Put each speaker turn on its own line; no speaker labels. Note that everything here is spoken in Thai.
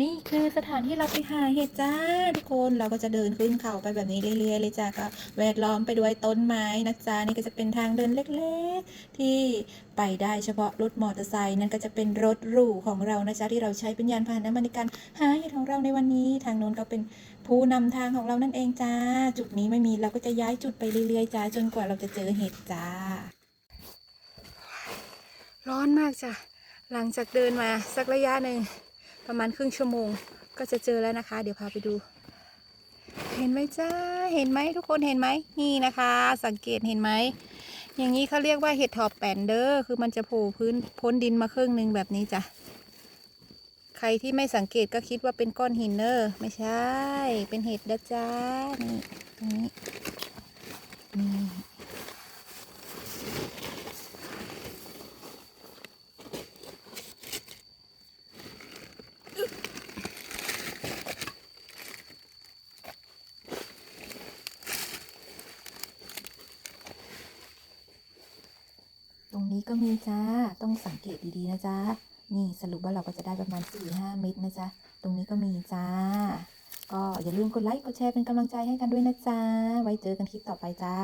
นี่คือสถานที่เราไปหาเห็ดจ้าทุกคนเราก็จะเดินขึ้นเขาไปแบบนี้เรื่อยๆเลยจ้าก็แวดล้อมไปด้วยต้นไม้นะจ๊ะนี่ก็จะเป็นทางเดินเล็กๆ ที่ไปได้เฉพาะรถมอเตอร์ไซค์นั่นก็จะเป็นรถหรูของเรานะจ๊ะที่เราใช้เป็นยานพาหนะมาในการหาเห็ดของเราในวันนี้ ทางโน้นก็เป็นผู้นำทางของเรานั่นเองจ้า จุดนี้ไม่มีเราก็จะย้ายจุดไปเรื่อยๆจ้าจนกว่าเราจะเจอเห็ดจ้า ร้อนมากจ้ะหลังจากเดินมาสักระยะหนึ่ง ประมาณครึ่งชั่วโมงก็จะเจอแล้วนะคะ เดี๋ยวพาไปดู เห็นไหมจ้าเห็นไหมทุกคนเห็นไหมนี่นะคะ สังเกตเห็นไหมอย่างนี้เขาเรียกว่าเห็ดถอบแปนเดอร์คือมันจะโผล่พื้นพ้นดินมาครึ่งหนึ่งแบบนี้จ้ะใครที่ไม่สังเกตก็คิดว่าเป็นก้อนหินเนอร์ไม่ใช่ เป็นเห็ดนะจ้านี่ตรงนี้นี่ ตรงนี้ก็มีจ้า ต้องสังเกตดีๆนะจ๊ะ นี่สรุปว่าเราก็จะได้ประมาณ 4-5 เม็ดนะจ๊ะ ตรงนี้ก็มีจ้า ก็อย่าลืมกดไลค์ กดแชร์เป็นกำลังใจให้กันด้วยนะจ๊ะ ไว้เจอกันคลิปต่อไปจ้า